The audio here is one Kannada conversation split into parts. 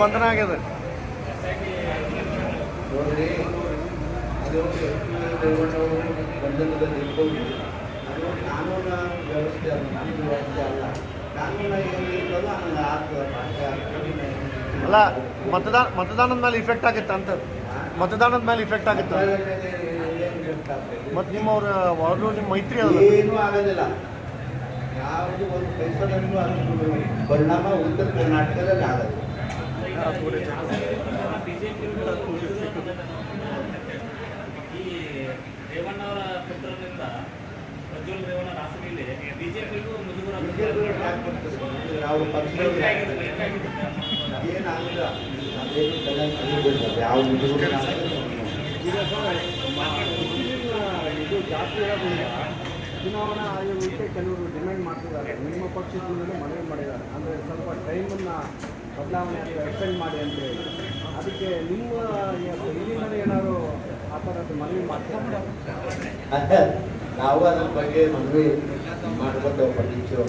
ಬಂಧನ ಆಗ್ಯದ. ಅಲ್ಲ, ಮತದಾನ, ಮತದಾನದ ಮೇಲೆ ಇಫೆಕ್ಟ್ ಆಗಿತ್ತು ಅಂತ ಮತದಾನದ ಮೇಲೆ ಇಫೆಕ್ಟ್ ಆಗಿತ್ತು ಮತ್ತೆ ನಿಮ್ಮವ್ರ, ಅವರು ನಿಮ್ಮ ಮೈತ್ರಿ ಅಲ್ಲ ಏನೂ ಆಗೋದಿಲ್ಲ ಯಾವುದು ಒಂದು ಅದು ಪರಿಣಾಮ ಉತ್ತರ ಕರ್ನಾಟಕದಲ್ಲಿ ಈ ಸರ್ ಇದು ಜಾಸ್ತಿ ಚುನಾವಣಾ ಆಯೋಗಕ್ಕೆ ಕೆಲವರು ಡಿಮ್ಯಾಂಡ್ ಮಾಡ್ತಿದ್ದಾರೆ. ನಿಮ್ಮ ಪಕ್ಷದಿಂದಲೇ ಮನವಿ ಮಾಡಿದ್ದಾರೆ. ಅಂದರೆ ಸ್ವಲ್ಪ ಟೈಮನ್ನು ಬದಲಾವಣೆ ಅಥವಾ ಎಕ್ಸ್ಟೆಂಡ್ ಮಾಡಿ ಅಂತ ಹೇಳಿ. ಅದಕ್ಕೆ ನಿಮ್ಮ ಇಲ್ಲಿಂದಲೇ ಏನಾದ್ರು ಆ ಥರದ್ದು ಮನವಿ ಮಾಡ್ತಾರೆ? ನಾವು ಅದ್ರ ಬಗ್ಗೆ ಮನವಿ ಮಾಡ್ಕೊತೇವೆ ಪಂಡಿತರು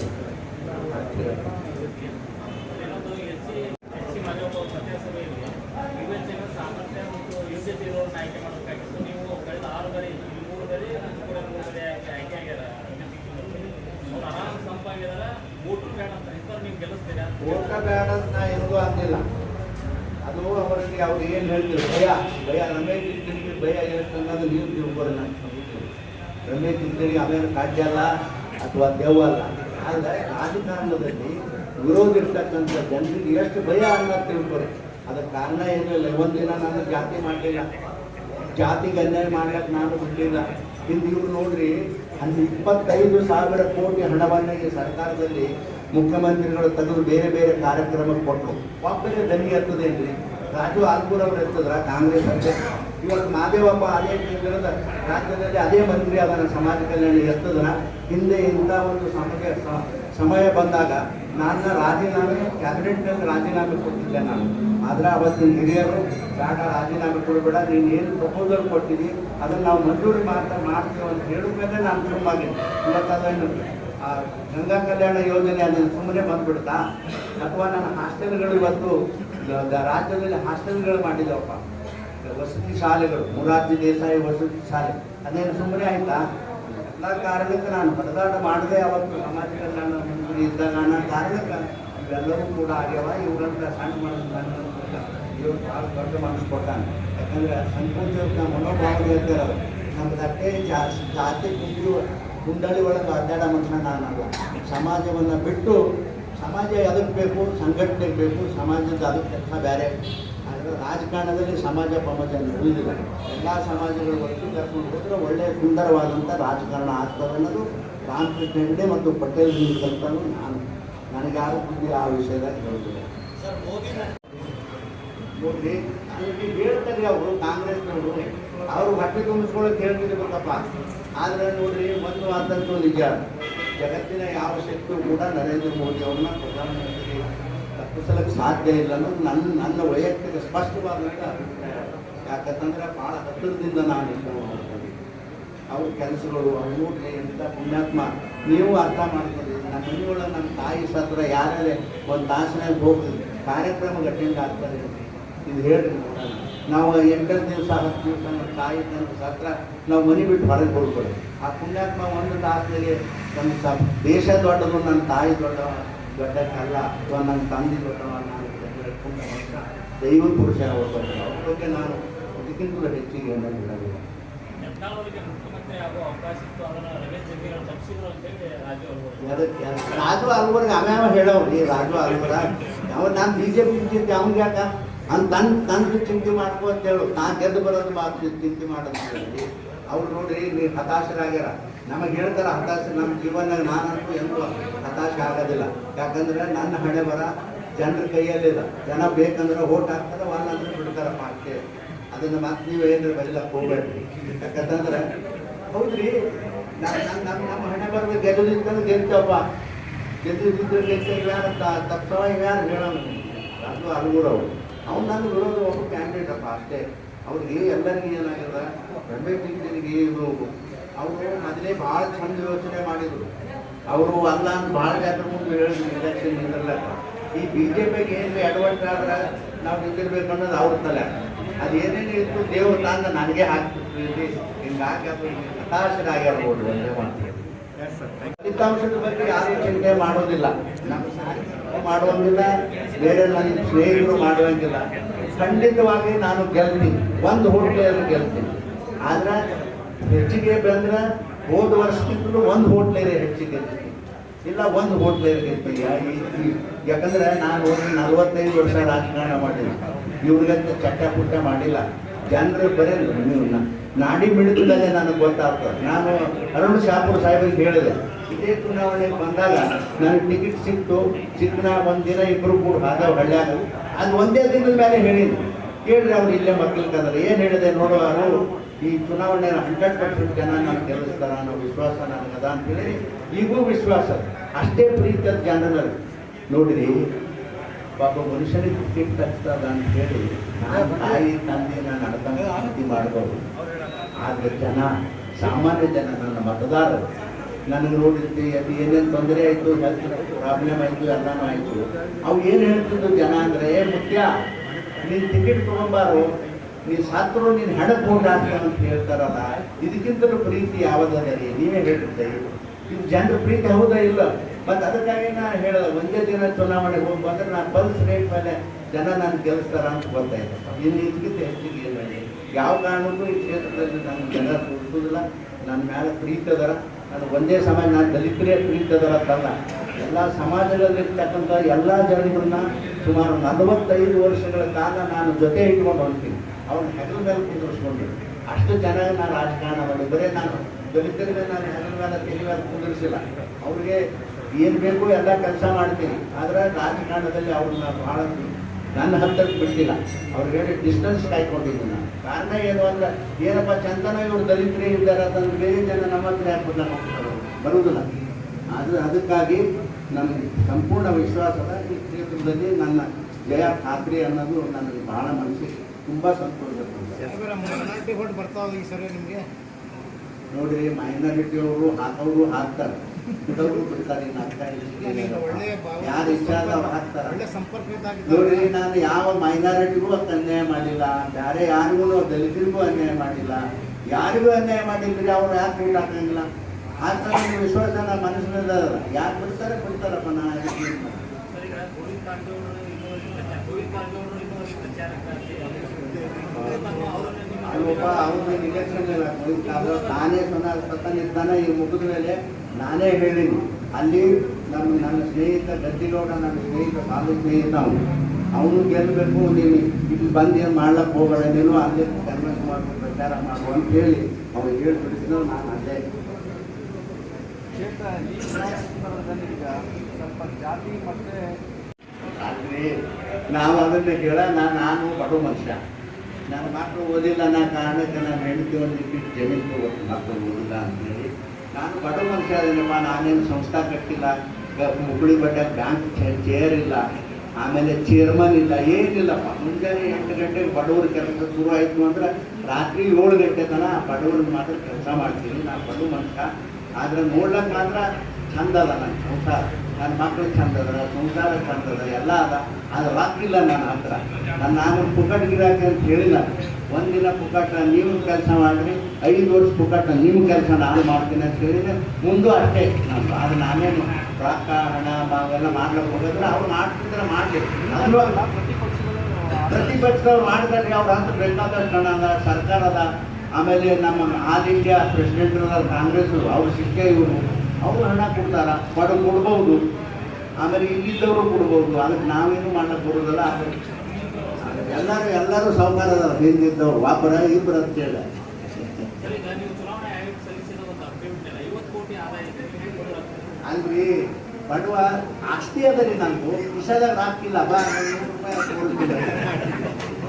ಇನ್ನೊಂದು ಎಸ್ ಸಿ ಎಸ್ ಸಿ ಮಾಡಿ ಒಬ್ಬ ಪ್ರಜಾಸಭೆಯಲ್ಲಿ ವಿವೇಚನೆ ಸಾಮರ್ಥ್ಯ ಮತ್ತು ಯೋಗ್ಯತೆ ಇರೋರನ್ನ ಆಯ್ಕೆ ಮಾಡಬೇಕಾಗಿತ್ತು ನೀವು ಕಳೆದ ಆರು ಬಾರಿ ಈ ಮೂರು ಬಾರಿ ಕೂಡ ಮೂರು ಬಾರಿ ಆಯ್ಕೆ ಆಯ್ಕೆ ಆಗ್ಯಾರ ಅವ್ರು ಆರಾಮ್ ಸಂಪಾಗಿದಾರ ವೋಟ್ರು ಬೇಡ ಅಂತ ಇಂಥವ್ರು ನೀವು ಗೆಲ್ಲಿಸ್ತೀರಾ ಓಟ ಬೇಡ ಅಂತ ನಾ ಎಂದೂ ಅಂದಿಲ್ಲ. ಅದು ಅವರಿಗೆ ಅವ್ರು ಏನು ಹೇಳ್ತೀವಿ ಭಯ ಭಯ ರಮೇಶ್ ಜಿಂದಗಿ ಭಯ ಇರುತ್ತೆ ಅನ್ನೋದು ನೀವು ತಿಳ್ಕೊಳ್ಳಿ ನಾನು ರಮೇಶ್ ಜಿಂದಗಿ ಅವೇನು ಕಾಜ್ಯ ಅಲ್ಲ ಅಥವಾ ದೆವ್ವ ಅಲ್ಲ. ಆದರೆ ರಾಜಕಾರಣದಲ್ಲಿ ಇರ್ತಕ್ಕಂಥ ಜನರಿಗೆ ಎಷ್ಟು ಭಯ ಅನ್ನೋದು ತಿಳ್ಕೊಳ್ಳಿ. ಅದಕ್ಕೆ ಕಾರಣ ಏನೂ ಇಲ್ಲ. ಒಂದಿನ ನಾನು ಜಾತಿ ಮಾಡಲಿಲ್ಲ. ಜಾತಿಗೆ ಅನ್ಯಾಯ ಮಾಡ್ಲಿಕ್ಕೆ ನಾನು ಬಿಟ್ಟಿಲ್ಲ. ಹಿಂದೆ ಇವ್ರು ನೋಡ್ರಿ ಅಲ್ಲಿ ಇಪ್ಪತ್ತೈದು ಸಾವಿರ ಕೋಟಿ ಹಣವನ್ನು ಈ ಸರ್ಕಾರದಲ್ಲಿ ಮುಖ್ಯಮಂತ್ರಿಗಳು ತೆಗೆದು ಬೇರೆ ಬೇರೆ ಕಾರ್ಯಕ್ರಮಕ್ಕೆ ಕೊಟ್ಟರು. ಒಬ್ಬರೇ ದನಿ ಎತ್ತದೇನ್ರಿ ರಾಜು ಆಲ್ಪುರ್ ಅವ್ರು ಎತ್ತದ್ರ ಕಾಂಗ್ರೆಸ್ ಅಧ್ಯಕ್ಷ. ಇವತ್ತು ಮಾದೇವಪ್ಪ ಅದೇ ಕೇಂದ್ರದ ರಾಜ್ಯದಲ್ಲಿ ಅದೇ ಮಂತ್ರಿ ಅದನ್ನು ಸಮಾಜ ಕಲ್ಯಾಣ ಎತ್ತದ್ರ ಹಿಂದೆ ಇಂಥ ಒಂದು ಸಮಯ ಸಮಯ ಬಂದಾಗ ನನ್ನ ರಾಜೀನಾಮೆ, ಕ್ಯಾಬಿನೆಟ್ನಲ್ಲಿ ರಾಜೀನಾಮೆ ಕೊಟ್ಟಿದ್ದೆ ನಾನು. ಆದ್ರೆ ಅವತ್ತಿನ ಹಿರಿಯರು ಬೇಡ ರಾಜೀನಾಮೆ ಕೊಡಬೇಡ, ನೀನು ಏನು ಪ್ರಪೋಸಲ್ ಕೊಟ್ಟಿದ್ದೀನಿ ಅದನ್ನು ನಾವು ಮಂಜೂರು ಮಾಡ್ತಾ, ಮಾಡ್ತೀವಿ ಅಂತ ಹೇಳಿದ ಮೇಲೆ ನಾನು ಸುಮ್ಮಾಗಿದ್ದೆ. ಇವತ್ತು ಅದನ್ನು ಆ ಗಂಗಾ ಕಲ್ಯಾಣ ಯೋಜನೆ ಅದನ್ನು ಸುಮ್ಮನೆ ಬಂದ್ಬಿಡ್ತಾ? ಅಥವಾ ನನ್ನ ಹಾಸ್ಟೆಲ್ಗಳು ಇವತ್ತು ರಾಜ್ಯದಲ್ಲಿ ಹಾಸ್ಟೆಲ್ಗಳು ಮಾಡಿದವಪ್ಪ. ವಸತಿ ಶಾಲೆಗಳು, ಮುರಾರ್ಜಿ ದೇಸಾಯಿ ವಸತಿ ಶಾಲೆ. ಅದೇನು ಸುಮ್ಮನೆ ಆಯ್ತಾ? ಎಲ್ಲ ಕಾರಣಕ್ಕೆ ನಾನು ಪರದಾಟ ಮಾಡದೆ ಅವತ್ತು ಸಮಾಜ ಕಲ್ಯಾಣ ಮಂತ್ರಿ ಇದ್ದಾಗ ಅನ್ನೋ ಕಾರಣಕ್ಕೆ ಇವೆಲ್ಲವೂ ಕೂಡ ಆಗ್ಯಾವ. ಇವ್ರಂತ ಸಣ್ಣ ಮನಸ್ಸು ಇವ್ರು ಭಾಳ ದೊಡ್ಡ ಮನಸ್ಸು ಕೊಟ್ಟಾನೆ. ಯಾಕಂದ್ರೆ ಸಂಕೋಚ ಮನೋಭಾವ ಹೇಳ್ತಾರೆ ನಮ್ಮ ನಮ್ದು ಅಟ್ಟೆ ಜಾಸ್ತಿ, ಜಾತಿ ಕುಂಡಿ ಕುಂಡಳಿ ಒಳಗೆ ಅಡ್ಡಾಡ ಮನುಷ್ಯ ನಾನು ಅಲ್ಲ ಸಮಾಜವನ್ನು ಬಿಟ್ಟು ಸಮಾಜ ಎದಕ್ಕೆ ಬೇಕು? ಸಂಘಟನೆಗೆ ಬೇಕು. ಸಮಾಜದ ಅದಕ್ಕೆ ಕೆಲಸ ಬೇರೆ ಆದರೆ ರಾಜಕಾರಣದಲ್ಲಿ ಸಮಾಜ ಪಮಾಜ ಉಳಿದಿಲ್ಲ ಎಲ್ಲ ಸಮಾಜಗಳು ಒಟ್ಟು ಕರ್ಕೊಂಡು ಹೋದ್ರೆ ಒಳ್ಳೆಯ ಸುಂದರವಾದಂಥ ರಾಜಕಾರಣ ಆಗ್ತದೆ ಅನ್ನೋದು ರಾಮಕೃಷ್ಣ ಹೆಗಡೆ ಮತ್ತು ಪಟೇಲ್ ಕಲ್ತನು ನಾನು ನನಗೆ ಯಾರು ಬುದ್ಧಿ ಆ ವಿಷಯದಲ್ಲಿ ಹೇಳುದಿಲ್ಲ ನೋಡಿ ಅಲ್ಲಿ ಹೇಳ್ತಾರೆ ಅವರು ಕಾಂಗ್ರೆಸ್ನವರು. ಅವರು ಹೊಟ್ಟೆ ಹೇಳ್ತಿದ್ರು ಹೇಳ್ತಿರ್ಬೇಕಪ್ಪ ಆದ್ರೆ ನೋಡ್ರಿ, ಒಂದು ಮಾತಂತೂ ನಿಜ. ಜಗತ್ತಿನ ಯಾವ ಶಕ್ತಿಯೂ ಕೂಡ ನರೇಂದ್ರ ಮೋದಿ ಅವ್ರನ್ನ ಪ್ರಧಾನಮಂತ್ರಿ ತಪ್ಪಿಸಲಿಕ್ಕೆ ಸಾಧ್ಯ ಇಲ್ಲ ಅನ್ನೋದು ನನ್ನ ನನ್ನ ವೈಯಕ್ತಿಕ ಸ್ಪಷ್ಟವಾದ ಅಭಿಪ್ರಾಯ. ಯಾಕಂತಂದ್ರೆ ಭಾಳ ಹತ್ತಿರದಿಂದ ನಾನು ಅವ್ರ ಕೆಲಸಗಳು, ಅವ್ರು ನೋಡ್ರಿ ಅಂತ ಪುಣ್ಯಾತ್ಮ. ನೀವು ಅರ್ಥ ಮಾಡ್ತೀರಿ ನಮ್ಮ ಮನೆಯೊಳಗೆ ನಮ್ಮ ತಾಯಿ ಸತ್ರ ಯಾರೇ ಒಂದು ತಾಸಿನಾಗ ಹೋಗ್ತೀವಿ ಕಾರ್ಯಕ್ರಮ ಅಟೆಂಡ್ ಆಗ್ತಾರೆ ಇದು ಹೇಳ್ತೀನಿ ನಾವು ಎಂಟತ್ತು ದಿವಸ ಹತ್ತು ದಿವಸ ನಮ್ಮ ತಾಯಿ ನನ್ನ ಸತ್ರ ನಾವು ಮನೆ ಬಿಟ್ಟು ಹೊರಗೆ ಹೋಗ್ಬೇಡಿ ಆ ಪುಣ್ಯಾತ್ಮ ಒಂದು ತಾಸಿನಲ್ಲಿ ನಮ್ಮ ಸ ದೇಶ ದೊಡ್ಡದು ನನ್ನ ತಾಯಿ ದೊಡ್ಡ ದೊಡ್ಡಕ್ಕಲ್ಲ ಅಥವಾ ನನ್ನ ತಂದೆ ದೊಡ್ಡವ ನಾನು. ದೈವ ಪುರುಷ ಅವ್ರ ಬಗ್ಗೆ ನಾನು ಅದಕ್ಕಿಂತ ಹೆಚ್ಚಿಗೆ ಹೇಳೋದಿಲ್ಲ. ರಾಜು ಅಲ್ವರ್ಗೆ ಅವ್ಯಾವ ಹೇಳವ್ರಿ ರಾಜು ಅಲ್ವರ ಯಾವ ನಾನು ಬಿ ಜೆ ಪಿ ಅವ್ನಿಗೆ ಯಾಕ? ಅಂತ ತನ್ನ ತನ್ನ ಚಿಂತೆ ಮಾಡ್ಕೊ ಅಂತ ಹೇಳು. ನಾ ಗೆದ್ದು ಬರೋದು ಮಾತು ಚಿಂತೆ ಮಾಡೋದು ಹೇಳಿ. ಅವ್ರು ನೋಡ್ರಿ ನೀವು ಹತಾಶರಾಗ್ಯಾರ. ನಮಗೆ ಹೇಳ್ತಾರ, ಹತಾಶ ನಮ್ಮ ಜೀವನದಾಗ ನಾನಂತೂ ಎಂದೂ ಹತಾಶ ಆಗೋದಿಲ್ಲ. ಯಾಕಂದ್ರೆ ನನ್ನ ಹಣೆ ಬರ ಜನರ ಕೈಯಲ್ಲಿಲ್ಲ ಜನ ಬೇಕಂದ್ರೆ ಓಟ್ ಹಾಕ್ತಾರೆ ವಾಲಂದ್ರೆ ಬಿಡ್ತಾರೆ ಬಿಡ್ತಾರಪ್ಪ ಅದನ್ನು ಮತ್ತೆ ನೀವು ಏನು ಬರೀಲಕ್ಕೆ ಹೋಗ್ಬೇಡ್ರಿ. ಯಾಕಂತಂದ್ರೆ, ಹೌದ್ರಿ ನಮ್ಮ ನಮ್ಮ ನಮ್ಮ ಹಣೆ ಬರದ ಗೆಲ್ಲದಿತ್ತಂದ್ರೆ ಗೆಲ್ತಪ್ಪ ಗೆದ್ದಿದ್ರೆ ಗೆಲ್ತ ಇವ್ಯಾರ ತಪ್ಪವ ಇವ್ಯಾರು ಹೇಳೋಣ? ಅದು ಅಲ್ಗುರವು ಅವ್ನು ನಾನು ವಿರೋಧ ಒಬ್ಬ ಕ್ಯಾಂಡಿಡೇಟ್ ಅಪ್ಪ ಅಷ್ಟೇ. ಅವ್ರಿಗೆ ಎಲ್ಲರಿಗೂ ಏನಾಗಿದೆ ರಮೇಶ್ ನಿನಗೆ ಇದು ಅವರು ಮೊದಲೇ ಭಾಳ ಚಂದ ಯೋಚನೆ ಮಾಡಿದರು. ಅವರು ಅಲ್ಲ ಅಂತ ಭಾಳ ಜಾತ್ರ ಮುಂದೆ ಹೇಳಿದ್ರು ಎಲೆಕ್ಷನ್ ಈ ಬಿ ಜೆ ಪಿಗೆ ಏನು ಅಡ್ವಾಂಟ್ ಆದ್ರೆ ನಾವು ನಿಂತಿರ್ಬೇಕು ಅನ್ನೋದು ಅವ್ರ ತಲೆ. ಅದು ಏನೇನು ಇತ್ತು ದೇವ್ರ ತಂದ ನನಗೆ ಆಗಿಬಿಡ್ತು ಹಿಂಗೆ ಅದು ಹತಾಶರಾಗ್ಯಾರ ನೋಡ್ರಿ ಒಂದೇ ಫಲಿತಾಂಶದ ಬಗ್ಗೆ ಚಿಂತೆ ಮಾಡೋದಿಲ್ಲ. ಮಾಡುವಂಗಿಲ್ಲ, ಬೇರೆ ನನ್ನ ಸ್ನೇಹಿತರು ಮಾಡುವಂಗಿಲ್ಲ. ಖಂಡಿತವಾಗಿ ನಾನು ಗೆಲ್ತೀನಿ. ಒಂದು ಹೋಟ್ಲೆಯಲ್ಲಿ ಗೆಲ್ತೀನಿ. ಆದ್ರೆ ಹೆಚ್ಚಿಗೆ ಬಂದ್ರೆ ಹೋದ ವರ್ಷಕ್ಕಿಂತಲೂ ಒಂದು ಹೋಟ್ಲೇ ಹೆಚ್ಚಿಗೆ. ಇಲ್ಲ, ಒಂದು ಹೋಟ್ಲೇ ಗೆಲ್ತೀನಿ ಯಾಕಂದ್ರೆ ನಾನು ಹೋಗಿ ನಲವತ್ತೈದು ವರ್ಷ ರಾಜಕಾರಣ ಮಾಡಿಲ್ಲ ಇವ್ರಿಗಂತ ಚಟ್ಟ ಪುಟ್ಟ ಮಾಡಿಲ್ಲ. ಜನರು ಬರೇ ನೀವು ನಾಡಿ ಮಿಡಿತದಲ್ಲೇ ನನಗೆ ಗೊತ್ತಾಗ್ತದೆ ನಾನು ಅರುಣ್ ಶಾಪುರ್ ಸಾಹೇಬರಿಗೆ ಹೇಳಿದೆ, ಇದೇ ಚುನಾವಣೆಗೆ ಬಂದಾಗ ನನಗೆ ಟಿಕೆಟ್ ಸಿಕ್ತು. ಸಿಕ್ಕನ ಒಂದು ದಿನ ಇಬ್ಬರು ಕೂಡ ಹಾದವ್ ಹಳ್ಳ್ಯಾಗ ಅದು ಒಂದೇ ದಿನದ ಮೇಲೆ ಹೇಳಿದ್ರು. ಕೇಳಿರಿ ಅವ್ರು ಇಲ್ಲೇ ಮಕ್ಕಳಿಗೆ ಏನು ಹೇಳಿದೆ ನೋಡುವರು ಈ ಚುನಾವಣೆ ಹಂಡ್ರೆಡ್ ಪರ್ಸೆಂಟ್ ಜನ ನಾನು ಗೆಲ್ಲಿಸ್ತಾರ ಅನ್ನೋ ವಿಶ್ವಾಸ ನನಗದ ಅಂತೇಳಿ ಈಗೂ ವಿಶ್ವಾಸ. ಅಷ್ಟೇ ಪ್ರೀತಿಯ ಜನರಲ್ಲಿ ನೋಡಿರಿ, ಪಾಪ ಮನುಷ್ಯನಿಗೆ ಟಿಕೆಟ್ ಅಂತ ಹೇಳಿ ನಾನು ತಾಯಿ ತಂದೆ ನಾನು ಆರತಿ ಮಾಡ್ಬೋದು ಆದರೆ ಜನ, ಸಾಮಾನ್ಯ ಜನ, ನನ್ನ ಮತದಾರರು, ನನಗೆ ನೋಡಿರ್ತಿ ಅದು ಏನೇನು ತೊಂದರೆ ಆಯಿತು ಹೆಲ್ತ್ ಪ್ರಾಬ್ಲಮ್ ಆಯಿತು, ಎಲ್ಲನೂ ಆಯಿತು. ಅವು ಏನು ಹೇಳ್ತಿದ್ದು ಜನ ಅಂದರೆ, ಏ ಮುಖ್ಯ ನೀನು ಟಿಕೆಟ್ ತೊಗೊಂಬಾರು, ನೀನು ಸಾತ್ರ ನೀನು ಹಾಕ್ತ ಅಂತ ಹೇಳ್ತಾರಲ್ಲ, ಇದಕ್ಕಿಂತಲೂ ಪ್ರೀತಿ ಯಾವುದದ ನೀವೇ ಹೇಳಿರ್ತೀರಿ ಇದು ಜನರ ಪ್ರೀತಿ ಹೌದಾ ಇಲ್ಲ? ಮತ್ತು ಅದಕ್ಕಾಗಿ ನಾನು ಹೇಳಲ್ಲ ಒಂದೇ ದಿನ ಚುನಾವಣೆಗೆ ಹೋಗಿ ಬಂದ್ರೆ ನಾನು ಪಲ್ಸ್ ರೇಟ್ ಮೇಲೆ ಜನ ನಾನು ಗೆಲ್ಲಿಸ್ತಾರ ಅಂತ ಬರ್ತಾ ಇದ್ದೆ ಇಲ್ಲಿ ಇದಕ್ಕಿಂತ ಹೆಚ್ಚಿಗೆ ಏನು. ಯಾವ ಕಾರಣಕ್ಕೂ ಈ ಕ್ಷೇತ್ರದಲ್ಲಿ ನನ್ನ ಜನ ಹುಡುಕುದಿಲ್ಲ ನನ್ನ ಮೇಲೆ ಪ್ರೀತದರ ನಾನು ಒಂದೇ ಸಮಯ ನಾನು ದಲಿತರೇ ಪ್ರೀತದರ ಅಂತಲ್ಲ ಎಲ್ಲ ಸಮಾಜದಲ್ಲಿರ್ತಕ್ಕಂಥ ಎಲ್ಲ ಜನಗಳನ್ನ ಸುಮಾರು ನಲವತ್ತೈದು ವರ್ಷಗಳ ಕಾಲ ನಾನು ಜೊತೆ ಇಟ್ಕೊಂಡು ಹೋಗ್ತೀನಿ. ಅವ್ರನ್ನ ಹೆಗಲ ಮೇಲೆ ಕುಂದರ್ಸ್ಕೊಂಡಿದ್ದೆ ಅಷ್ಟು ಜನ ನಾನು ರಾಜಕಾರಣ ಮಾಡಿ ಬರೀ ನಾನು ದಲಿತರಿಗೆ ನಾನು ಹೆಗಲ ಮೇಲೆ ತೆಲಿ ಮೇಲೆ ಕುಂದಿರಿಸಿಲ್ಲ. ಅವ್ರಿಗೆ ಏನು ಬೇಕು ಎಲ್ಲ ಕೆಲಸ ಮಾಡ್ತೀನಿ. ಆದರೆ ರಾಜಕಾರಣದಲ್ಲಿ ಅವ್ರನ್ನ ಭಾಳ ನನ್ನ ಹತ್ತಕ್ಕೆ ಬಿಟ್ಟಿಲ್ಲ. ಅವ್ರಿಗೆ ಹೇಳಿ ಡಿಸ್ಟೆನ್ಸ್ ಕಾಯ್ಕೊಂಡಿದ್ದೀನಿ ನಾನು. ಕಾರಣ ಏನು ಅಂದ್ರೆ ಏನಪ್ಪ ಚಂದನ ಇವ್ರು ದಲಿತರೇ ಇದ್ದಾರೆ ಅದನ್ನು ಬೇರೆ ಜನ ನಮ್ಮ ಹತ್ರ ಯಾಕೆ ಬದಲಾಗ ಬರುವುದಿಲ್ಲ. ಅದು ಅದಕ್ಕಾಗಿ ನನಗೆ ಸಂಪೂರ್ಣ ವಿಶ್ವಾಸದ ಈ ಕ್ಷೇತ್ರದಲ್ಲಿ ನನ್ನ ಜಯ ಖಾತ್ರಿ ಅನ್ನೋದು ನನಗೆ ಬಹಳ ಮನಸ್ಸಿಗೆ ತುಂಬ ಸಂತೋಷ ನೋಡಿ ಬರ್ತಾವ ಈ ಸರಿ ನಿಮಗೆ? ನೋಡ್ರಿ ಮೈನಾರಿಟಿ ಅವರು ಹಾಕೋರು ಹಾಕ್ತಾರೆ. ಬಿಡ್ತಾರೆ ಯಾರು ಹಾಕ್ತಾರೆ? ಸಂಪರ್ಕದಾಗಿದ್ದಾರೆ ನೋಡ್ರಿ ನಾನು ಯಾವ ಮೈನಾರಿಟಿಗೂ ಅಷ್ಟು ಅನ್ಯಾಯ ಮಾಡಿಲ್ಲ. ಬೇರೆ ಯಾರಿಗೂ ದಲಿತರಿಗೂ ಅನ್ಯಾಯ ಮಾಡಿಲ್ಲ. ಯಾರಿಗೂ ಅನ್ಯಾಯ ಮಾಡಿಲ್ಲ ಅವ್ರು ಯಾಕೆ ಊಟ ಹಾಕಂಗಿಲ್ಲ? ಆ ಥರ ವಿಶ್ವಾಸ ನನ್ನ ಯಾರು ಬಿಡ್ತಾರೆ ಬಿಡ್ತಾರಪ್ಪ ಅದಕ್ಕೆ ಗೋವಿಂದ ಇಲೆಕ್ಷನ್ ಇಲ್ಲ. ಅದು ನಾನೇ ಸೊನ್ನ ಸತ್ತ ನಿರ್ಧಾನ ಈ ಮುಗಿದ ಮೇಲೆ ನಾನೇ ಹೇಳಿನಿ. ಅಲ್ಲಿ ನಮ್ಮ ನನ್ನ ಸ್ನೇಹಿತ ಗದ್ದಿಗೌಡ ನನ್ನ ಸ್ನೇಹಿತ ಸಾಲು ಸ್ನೇಹಿತ ಅವನು. ಅವನು ಗೆಲ್ಲಬೇಕು ನೀನು. ಇಲ್ಲಿ ಬಂದು ಏನು ಮಾಡ್ಲಕ್ಕೆ ಹೋಗಬೇಡ ನೀನು ಅಲ್ಲಿ ಕನ್ವೆನ್ಸ್ ಮಾಡ್ಕೊಂಡು ಪ್ರಚಾರ ಮಾಡು ಅಂತ ಹೇಳಿ ಅವ್ರು ಹೇಳಿ ಬಿಡಿಸಿದ್ರು ನಾನು ಅಲ್ಲೇ. ಸ್ವಲ್ಪ ಜಾತಿ ಮತ್ತೆ ನಾವು ಅದನ್ನ ಹೇಳ ನಾನು ನಾನು ಬಡ ಮನುಷ್ಯ. ನನ್ನ ಮಕ್ಕಳು ಓದಿಲ್ಲ ಅನ್ನೋ ಕಾರಣಕ್ಕೆ ನಾನು ಹೆಂಡತಿ ಒಂದು ಜಮೀನು ಮಕ್ಕಳು ಓದಿಲ್ಲ ಅಂತೇಳಿ. ನಾನು ಬಡ ಮನುಷ್ಯ ಅದೀನಪ್ಪ ನಾನೇನು ಸಂಸ್ಥಾ ಕಟ್ಟಿಲ್ಲ ಮುಗುಳಿ ಬಡ್ಡ ಬ್ಯಾಂಕ್ ಚೇರ್ ಇಲ್ಲ. ಆಮೇಲೆ ಚೇರ್ಮನ್ ಇಲ್ಲ, ಏನಿಲ್ಲಪ್ಪ. ಮುಂಜಾನೆ ಎಂಟು ಗಂಟೆಗೆ ಬಡವ್ರ ಕೆಲಸ ಶುರು ಆಯಿತು ಅಂದ್ರೆ ರಾತ್ರಿ ಏಳು ಗಂಟೆ ತನಕ ಬಡವ್ರಿಗೆ ಮಾತ್ರ ಕೆಲಸ ಮಾಡ್ತೀನಿ. ನಾನು ಬಡವ ಮನುಷ್ಯ. ಆದರೆ ನೋಡ್ಲಕ್ಕೆ ಮಾತ್ರ ಚಂದ ಅದ ನನ್ನ ಸಂಸಾರ. ನನ್ನ ಮಕ್ಕಳು ಅದ ಸಂಸಾರ ಚಂದದ, ಎಲ್ಲ ಅದ. ಅದು ರೊಕ್ಕಿಲ್ಲ ನನ್ನ ಹತ್ರ. ನಾನು ನಾನು ಪುಕ್ಕಟ್ ಗಿರಾಕಿ ಅಂತ ಹೇಳಿಲ್ಲ. ಒಂದಿನ ಪುಕ್ಕಟ ನೀವು ಕೆಲಸ ಮಾಡಿರಿ, ಐದು ವರ್ಷ ಪುಕ್ಕಟ್ಟ ನೀವು ಕೆಲಸ ನಾನು ಮಾಡ್ತೀನಿ ಅಂತ ಹೇಳಿದ್ರೆ ಮುಂದೂ ಅಷ್ಟೇ ನಾನು ಅದು ನಾನೇನು ರೊಕ್ಕ ಹಣ ಅವೆಲ್ಲ ಮಾಡ್ಲಿಕ್ಕೆ ಹೋಗಿದ್ರೆ ಅವ್ರು ಮಾಡ್ತಿದ್ರೆ ಮಾಡಲಿ. ಪ್ರತಿಪಕ್ಷದವ್ರು ಮಾಡಿದ್ರೆ ಅವ್ರ ಅಂತ ಬೇಕಾದಷ್ಟು ಹಣ ಅದ ಸರ್ಕಾರ ಅದ ಆಮೇಲೆ ನಮ್ಮ ಆಲ್ ಇಂಡಿಯಾ ಪ್ರೆಸಿಡೆಂಟ್ ಕಾಂಗ್ರೆಸ್ ಅವ್ರು ಸಿಕ್ಕೇ ಇವರು. ಅವರು ಹಣ ಕೊಡ್ತಾರ ಬಡ ಕೊಡ್ಬೋದು. ಆಮೇಲೆ ಇಲ್ಲಿದ್ದವರು ಕೊಡ್ಬೋದು. ಅದಕ್ಕೆ ನಾವೇನು ಮಾಡಕ್ಕೆ ಬರೋದಲ್ಲ. ಎಲ್ಲರೂ ಎಲ್ಲರೂ ಸಾವುಕಾರ ಅದಾರ ಹಿಂದಿದ್ದವ್ರು ಒಬ್ಬರ ಇಬ್ಬರು ಅಂತ ಹೇಳಿ? ಅಲ್ರಿ ಬಡವ ಆಸ್ತಿ ಅದ ರೀ ನಂದು. ಕಿಶದಾಗ ರಾಕಿಲ್ಲ ಬಾ ನೂರು ರೂಪಾಯಿ ಕೊಡ್ತೀನಿ.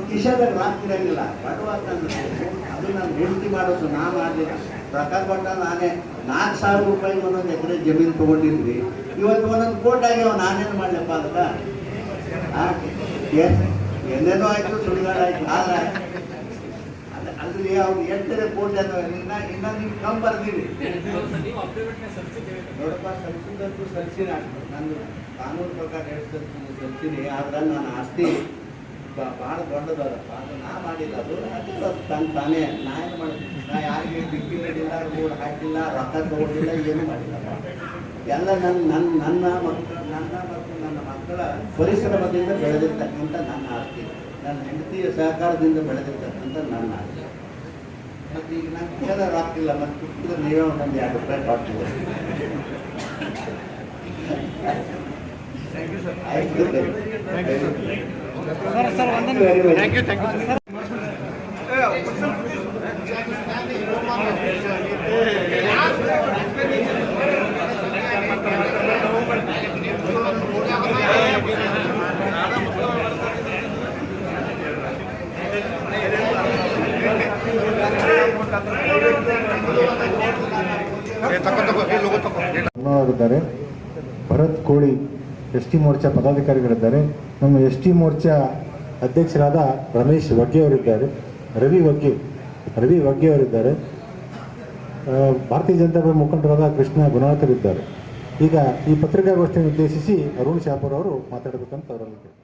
ಕಿಶದಾಗ ರಾಕಿರಂಗಿಲ್ಲ ಬಡವ ಅಂತಂದ್ರೆ ಅದು ನಾನು ಹೆಂಡತಿ ಮಾಡೋದು ನಾನು ಮಾಡಲಿಲ್ಲ. ಪ್ರಕಾರ ಕೊಟ್ಟ ನಾನೇ ನಾಲ್ಕು ಸಾವಿರ ರೂಪಾಯಿ ಒಂದೊಂದು ಎಕರೆ ಜಮೀನು ತೊಗೊಂಡಿದ್ವಿ. ಇವತ್ತು ಒಂದೊಂದು ಕೋಟ್ ಆಗ್ಯಾವ ನಾನೇನು ಮಾಡಲಪ್ಪ ಅದಕ್ಕೆ ಏನೇನೋ ಆಯಿತು ಸುಡುಗಾಡ ಆಯಿತು, ಆದ್ರೆ ಅಲ್ಲಿ ಅವ್ರು ಎಂಟನೇ ಕೋಟಿ ಅಥವಾ ಇನ್ನ ಇನ್ನ ನೀವು ಕಮ್ಮಿ ಸಲ್ಲಿಸಿದ್ದೇವೆ ನೋಡಪ್ಪ ಸಲ್ಲಿಸಿದಂತೂ ಸಲ್ಲಿಸಿನ ನಾನು. ಕಾನೂನು ಪ್ರಕಾರ ಹೇಳ್ತೀನಿ ಸಲ್ಲಿಸಿನಿ ಆದ್ರೆ ನಾನು ಆಸ್ತಿ ಭಾಳ ದೊಡ್ಡದಲ್ಲಪ್ಪ ಅದು ನಾ ಮಾಡಿಲ್ಲ, ಅದು ಅದು ತನ್ನ ತಾನೇ ನಾ ಏನು ಮಾಡಿದ್ವಿ ನಾ ಯಾರಿಗೆ ಬಿಟ್ಟಿಲ್ಲ ನೀಡಿಲ್ಲ ರೋಡ್ ಹಾಕಿಲ್ಲ ರೊಕ್ಕ ತಗೊಂಡಿಲ್ಲ ಏನು ಮಾಡಿಲ್ಲ. ಎಲ್ಲ ನನ್ನ ನನ್ನ ನನ್ನ ಮತ್ತು ನನ್ನ ಮತ್ತು ನನ್ನ ಮಕ್ಕಳ ಪರಿಶ್ರಮದಿಂದ ಬೆಳೆದಿರ್ತಕ್ಕಂಥ ನನ್ನ ಆಸ್ತಿ. ನನ್ನ ಹೆಂಡತಿಯ ಸಹಕಾರದಿಂದ ಬೆಳೆದಿರ್ತಕ್ಕಂಥ ನನ್ನ ಆಸ್ತಿ. ಮತ್ತು ಈಗ ನನ್ನ ಕೇಳ ರೊಕ್ಕ ಇಲ್ಲ ಮತ್ತು ಕುಟ್ಟಿದ್ರೆ ನೀವೇ ಒಂದು ಎರಡು ರೂಪಾಯಿ ಆಯ್ತು ಥ್ಯಾಂಕ್ ಯು ಥ್ಯಾಂಕ್ ಯು ತಗೋ ತಗೋ ಈ ಲೋಗೋ ತಗೋ ಇದ್ದಾರೆ ಭರತ್ ಕೋಳಿ ಎಸ್ ಟಿ ಮೋರ್ಚಾ ಪದಾಧಿಕಾರಿಗಳಿದ್ದಾರೆ. ನಮ್ಮ ಎಸ್ ಟಿ ಮೋರ್ಚಾ ಅಧ್ಯಕ್ಷರಾದ ರಮೇಶ್ ವಗ್ಗೆ ಅವರಿದ್ದಾರೆ. ರವಿ ವಗ್ಗೆ ರವಿ ವಗ್ಗೆ ಅವರಿದ್ದಾರೆ. ಭಾರತೀಯ ಜನತಾ ಪಾರ್ಟಿ ಮುಖಂಡರಾದ ಕೃಷ್ಣ ಗುಣಾಕರ್ ಇದ್ದಾರೆ ಈಗ ಈ ಪತ್ರಿಕಾಗೋಷ್ಠಿಯನ್ನು ಉದ್ದೇಶಿಸಿ ಅರುಣ್ ಶಾಪುರ್ ಅವರು ಮಾತಾಡಬೇಕಂತ ಅವರಲ್ಲಿ